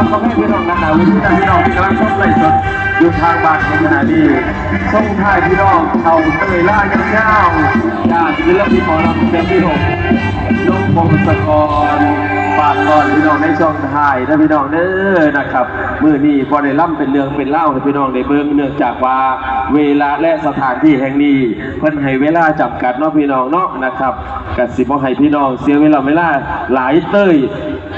รับพ่อแม่พี่น้องนักหนาวิทยาพี่น้องที่กำลังชมไลฟ์สดอยู่ทางบ้านในขณะนี้ส่งท้ายพี่น้องเขาเตยล่ายังเจ้าญาติศิลปินหมอลำเต็มที่หกน้องพงศกรฝากก่อนพี่น้องในช่องถ่ายนะพี่น้องเด้อนะครับมือนี้พอได้ล่ำเป็นเรื่องเป็นเล่าให้พี่น้องได้เบิ่งเนื่องจากว่าเวลาและสถานที่แห่งนี้เพิ่นให้เวลาจำกัดเนาะพี่น้องเนาะนะครับกัสิบ่ให้พี่น้องเสียเวลาเวลาหลายเต้ย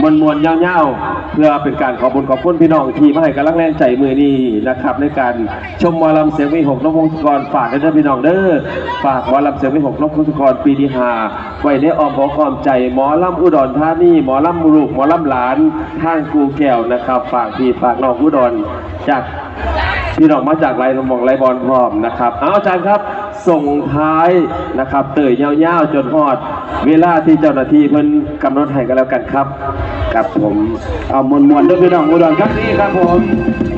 มวนมวนๆยาๆเพื่อเป็นการขอบคุณขอบคุณพี่น้องที่มาให้กำลังแรงใจมือนี้นะครับ ในการชมหมอลำเสียงวิหกนกพงศกรฝากกันด้วยพี่น้องเด้อฝากหมอลำเสียงวิหกนกพงศกรปีที่หาไว้ในอ้อมอกอ้อมใจหมอลำอุดรธานีหมอลำลูกหมอลำหลานทางกูแก้วนะครับ ฝากพี่ฝากน้องอุดรจากพี่น้องมาจากไรสมองไรบอลพร้อมนะครับเอาอาจารย์ครับ ส่งท้ายนะครับ เตยยาวๆจนฮอด เวลาที่เจ้าหน้าที่เพิ่นกำหนดให้กันแล้วกันครับกับผมเอามวลมวลด้วยพี่น้องอุดรครับนี่ครับผม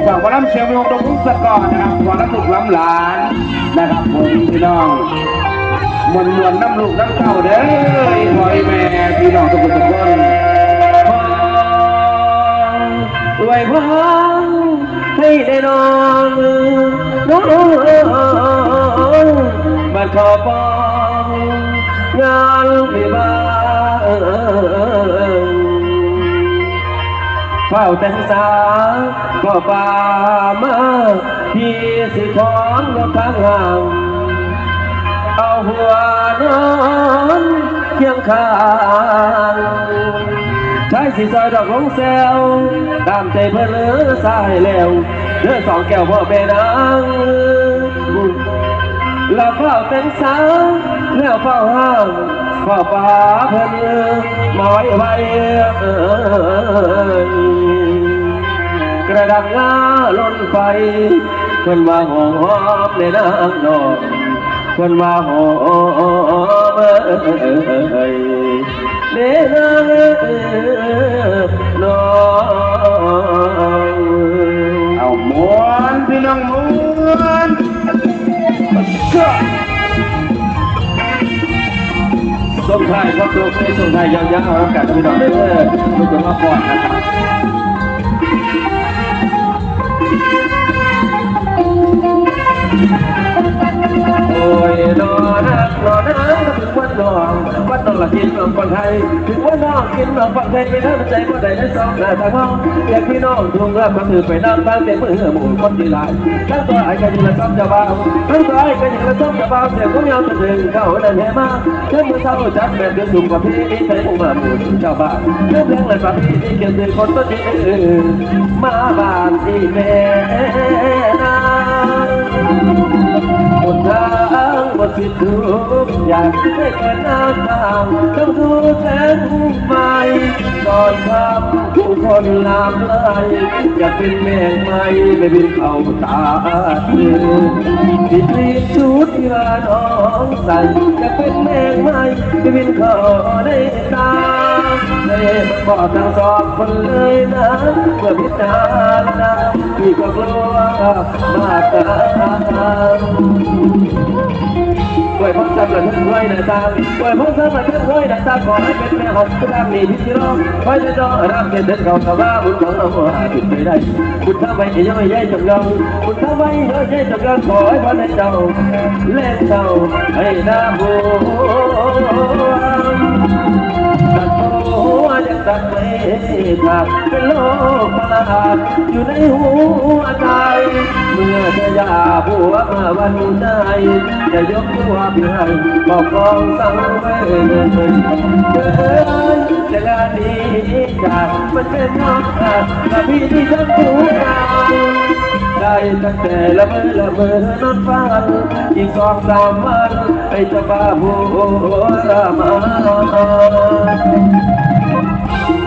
ฝากวรำเชียงวิวตรงพุทธกรนะครับวรำลูกล้ำหลานนะครับผมพี่น้องมวลมวลน้ำลูกน้ำเต้าเด้อคอยแม่พี่น้องทุกคนทุกคนไว้พงให้ได้นอนน้อง มาขอปองงานไม่บ้างเฝ้าแต่งสาก็ป่ามาพี่สิของรถทางห่างเอาหัวนอนเคียงข้างใช้สีซอยดอกลงแซวตามใจเพื่อเลือสายแล้วเลือสองแก้วพ่อแม่นาง แล้วเฝ้าแต่งสาวแล้วเฝ้าห้างเฝ้าป่าเพื่นหมอยไว้กระดังงาล้นไฟคนว่าหอมในนางนอนคนว่าหอมเอ้ยในนางน ส่งท้ายครับลูกในส่งท้ายยาวๆเอากันพี่น้องเด้อลูกจะมาก่อนนะครับ ละกินนองคนไทยถึงวันน้องกินนองฝั่งไทยไปแล้วใจบ่ได้ได้สองหน้าทางห้องอยากพี่น้องทุ่งรับมาถือไปน้ำบ้าเต็มมือหมู่คนดีหลายทั้งตัวไอ้ก็ยังละซ้ำจะบ้าทั้งตัวไอ้ก็ยังละซ้ำจะบ้าเสียงก็ยาวจะถึงเข้าเดินแห่มาเชื่อมือเท้าจับแบบเดือดสุ่มกับพี่นี่ใส่หมู่มาหมู่ชาวบ้านเชื่อเพลงเลยกับพี่นี่เกี่ยวกับคนต้นนี้มาบ้านที่แม่นาหนทา งบนผิดทุกอยางไม่เกินหน้าทางต้องดูแสงไฟก่อนทำผู้คนลามไหลอยากเป็นแมงไม้ไม่บินเอาตาเดือผิดรีบชุดที่ว่าน้องใส่อยากเป็นแมงไม้ไม่บินเข้าได้ตาเฮ้มันบอกทางสอบคนเลยนะเมื่อพิจารณาพี่ก็กลัวมากเกันป่ วยพ้องจำหลังทั้งร้อยหน้าตาป่วยพ้องจำหลังทั้งร้อยหน้าตาขอให้เป็นแม่หอมทุกทางมีพิธีร้องคอยจะจองรับเงินเดินเขาแต่ว่าบุญของเราหาจุดไม่ได้บุญทำไมยังไม่ใหญ่จำลองบุญทำไมยังใหญ่จำลองขอให้พรให้เจ้าเล่นเจ้าให้น้าบัว วจะตัดไม่ขาดเป็นโลกประหลาดอยู่ในหัวใจ เมื่อจะยาบัวมาวันใดจะยกตัวเพียงบอกกองสังเวยเดินเดินเวลานี้จากมันเป็นนอกจากแต่พี่ที่ฉันรู้กันได้ตั้งแต่ละเมอละเมอนอนฝันอีกสองสามวันไปจะบ้าบัวรามา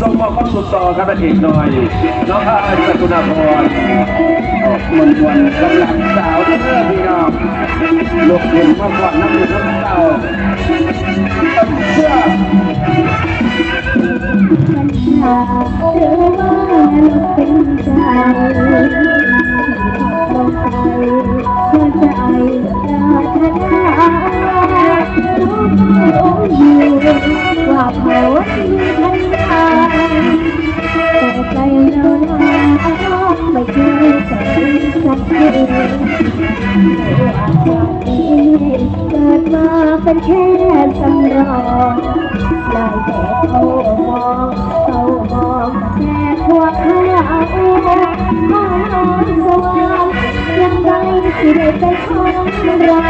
ส่งมอบความสุขต่อครับเป็นเอกหน่อยน้องข้าอาจารย์กุณาพรออกมวนวนกำลังสาวเด้อพี่น้องลูกเห็นมาก่อนน้ำมือน้ำเต้าเชื่อฉันหาเธอว่าเป็นใจลงไปเมื่อ เกิดมาเป็นแค่สำรองได้แต่เขามองเขามองแต่พวกเขามองนอนสว่างยังไงที่ได้เป็นของเรา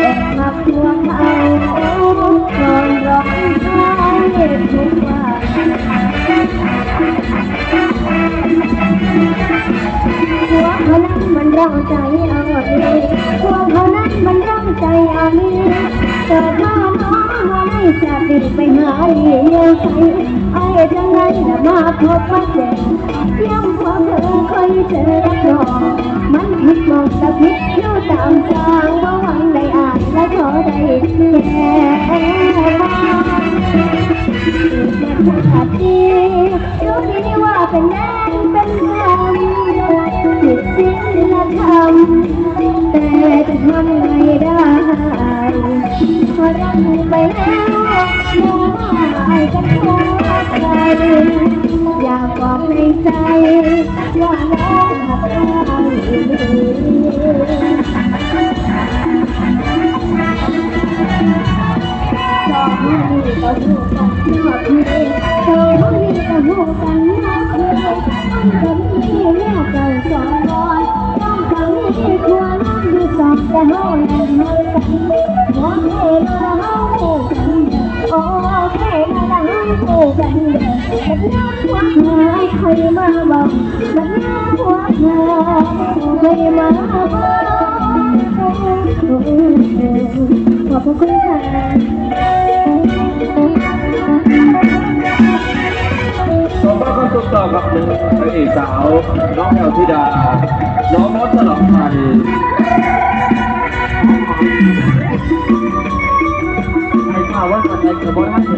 แต่มาพวกเขานอนร้องไห้ทุกวัน ร้องใจเอาดีพวกเขานั้นมันร้องใจอาดีเกิดมาน้องมาไม่ชาติดไปหาเลี้ยงใครไอ้จังไงละมาพบว่าเจ็บย้ำความเธอเคยเจอรับรองมันผิดมองตะพิดอยู่ตามทางว่าหวันได้อ่านและขอได้แย่บ้างชาติรู้ดีว่าเป็นแดน พอรักไปแล้วมองหายกันทั่วใจอยากบอกใคู่กันมันน่าหัวหาใครมาบอกมันน่าหัวหายใครมาบอกขอบคุณค่ะสมบัติความสุขต่อกับหนึ่งพระเอกสาว น้องแอลธิดา น้องมดสลองไทยใครข่าวว่าสัตว์ใดเกิดบนท่านเห็น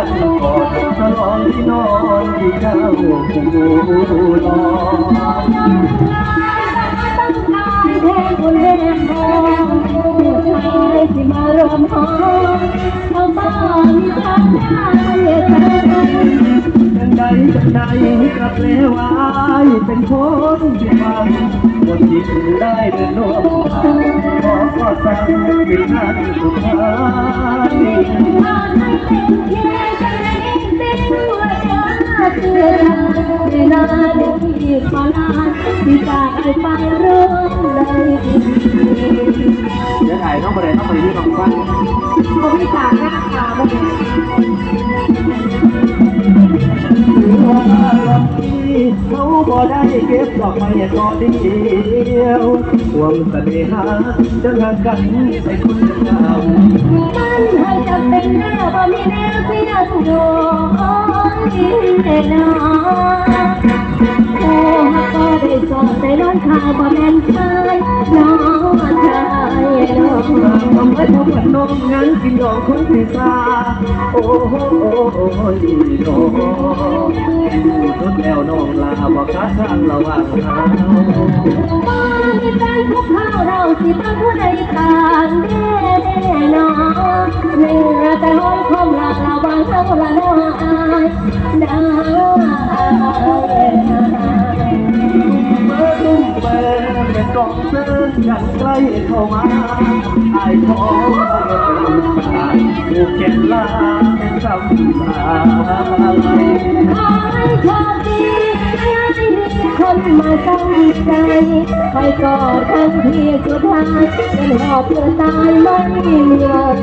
วันก่อนฉลองที่นอนที่เจ้าคงดูรอต้องการแทนคนเล่นมองผู้ชายที่มารวมห้องชาวบ้านทำได้เธอจังใดจังใดกลับเลววา เป็นคนที่ฟังคนที่ถึงได้เป็นร่วมทางขอขอสั่งเป็นทานสุดท้ายตอนให้เป็นเพียงกันเองเป็นว่าจะเตือนเวลาที่ขอลาที่จากไปร่วมเลย เก็บดอกไม้ต่อเดียวความเสน่หาจะหักกันใส่คนเก่ามันให้จำเป็นแน่บ่มีแนวที่น่าสนุกแน่นอนโอ้ฮัก ก็ได้อนใจนอนข่าวบ่แม่นชายน้องชายน้องทำให้ทุกคนน้องงั้นกินดอกคนที่สาโอ้โหโอ้โหดีน้องทดแล้วน้องลาบอกกาสร้างระว่างทางบ้านที่แฟนพวกเขาเราสิตั้งผู้ใดตานแน่น้อนเนื้อแต่ห้องคมลาเราบางเท่าละน้องอายน้เองเสื้อกันใกล้เข้ามาไอ้ขอผูกแขนลาเป็นคำสาขอให้โชคดีให้มีคนมาตั้งใจคอยกอดกันที่สุดท้ายเป็นหอบเพื่อตายไม่มีวัน